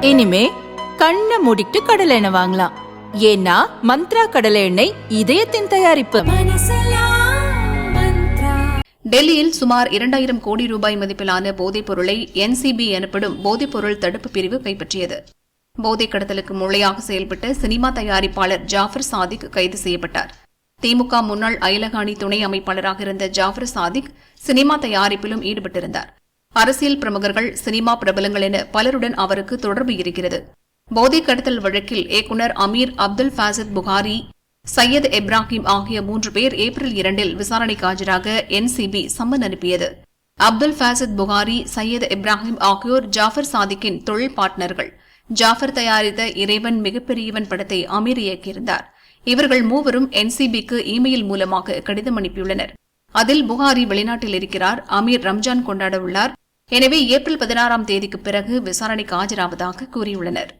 இனிமே கண்ணை மூடிட்டு கடலை எண்ணெய் வாங்கலாம். ஏன்னா மந்த்ரா கடலை எண்ணெய் இதயத்தின் தயாரிப்பு. டெல்லியில் சுமார் இரண்டாயிரம் கோடி ரூபாய் மதிப்பிலான போதைப் பொருளை என்சிபி எனப்படும் போதைப்பொருள் தடுப்பு பிரிவு கைப்பற்றியது. போதைக் கடத்தலுக்கு மூளையாக செயல்பட்ட சினிமா தயாரிப்பாளர் ஜாஃபர் சாதிக் கைது செய்யப்பட்டார். திமுக முன்னாள் அயலகாணி துணை அமைப்பாளராக இருந்த ஜாஃபர் சாதிக் சினிமா தயாரிப்பிலும் ஈடுபட்டிருந்தார். அரசியல் பிரமுகர்கள் சினிமா பிரபலங்கள் என பலருடன் அவருக்கு தொடர்பு இருக்கிறது. போதை கடத்தல் வழக்கில் இயக்குநர் அமீர் அப்துல் ஃபாசித் புகாரி சையத் இப்ராஹிம் ஆகிய மூன்று பேர் ஏப்ரல் இரண்டில் விசாரணைக்கு ஆஜராக என்சிபி சம்மன் அனுப்பியது. அப்துல் ஃபாசித் புகாரி சையத் இப்ராஹிம் ஆகியோர் ஜாஃபர் சாதிக்கின் தொழில் பார்ட்னர்கள். ஜாஃபர் தயாரித்த இறைவன் மிகப்பெரியவன் படத்தை அமீர் இயக்கியிருந்தார். இவர்கள் மூவரும் என்சிபிக்கு இமெயில் மூலமாக கடிதம் அனுப்பியுள்ளனர். அதில் புகாரி வெளிநாட்டில் இருக்கிறார். அமீர் ரம்ஜான் கொண்டாட உள்ளார். எனவே ஏப்ரல் பதினாறாம் தேதிக்கு பிறகு விசாரணைக்கு ஆஜராவதாக கூறியுள்ளனர்.